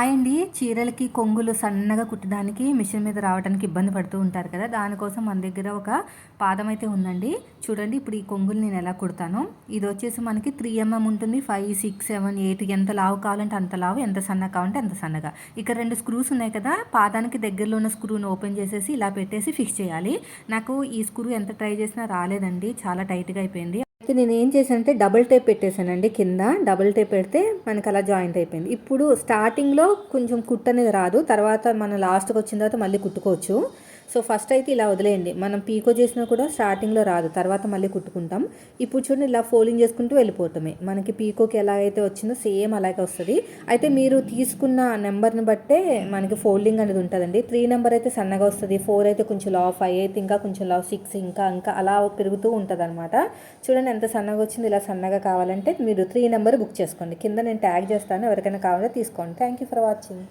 అండి చీరలకి కొంగులు సన్నగా కుట్టడానికి మిషన్ మీద రావడానికి ఇబ్బంది పడుతూ ఉంటారు కదా దానికోసం మన దగ్గర ఒక పాదం అయితే ఉందండి. చూడండి ఇప్పుడు ఈ కొంగులు నేను ఎలా కుడతాను. ఇది వచ్చేసి మనకి త్రీ ఎంఎం ఉంటుంది. ఫైవ్ సిక్స్ సెవెన్ ఎయిట్ ఎంత లావు కావాలంటే అంత లావు ఎంత సన్నగా కావాలంటే అంత సన్నగా. ఇక్కడ రెండు స్క్రూస్ ఉన్నాయి కదా పాదానికి దగ్గరలో ఉన్న స్క్రూని ఓపెన్ చేసేసి ఇలా పెట్టేసి ఫిక్స్ చేయాలి. నాకు ఈ స్క్రూ ఎంత ట్రై చేసినా రాలేదండి చాలా టైట్గా అయిపోయింది. అయితే నేను ఏం చేశానంటే డబుల్ టేప్ పెట్టేశానండి కింద. డబుల్ టేప్ పెడితే మనకి అలా జాయింట్ అయిపోయింది. ఇప్పుడు స్టార్టింగ్లో కొంచెం కుట్ అనేది రాదు. తర్వాత మనం లాస్ట్కి వచ్చిన తర్వాత మళ్ళీ కుట్టుకోవచ్చు. సో ఫస్ట్ అయితే ఇలా వదిలేయండి. మనం పీకో చేసినా కూడా స్టార్టింగ్లో రాదు. తర్వాత మళ్ళీ కుట్టుకుంటాం. ఇప్పుడు చూడండి ఇలా ఫోల్డింగ్ చేసుకుంటూ వెళ్ళిపోతామే. మనకి పీకోకి ఎలాగైతే వచ్చిందో సేమ్ అలాగే వస్తుంది. అయితే మీరు తీసుకున్న నెంబర్ని బట్టే మనకి ఫోల్డింగ్ అనేది ఉంటుందండి. త్రీ నెంబర్ అయితే సన్నగా వస్తుంది. ఫోర్ అయితే కొంచెం లావ్ ఫైవ్ అయితే ఇంకా కొంచెం లావ్ సిక్స్ ఇంకా ఇంకా అలా పెరుగుతూ ఉంటుంది అనమాట చూడండి ఎంత సన్నగా వచ్చింది ఇలా సన్నగా కావాలంటే మీరు త్రీ నెంబర్ బుక్ చేసుకోండి. కింద నేను ట్యాగ్ చేస్తాను. ఎవరికైనా కావాలంటే తీసుకోండి. Thank you for watching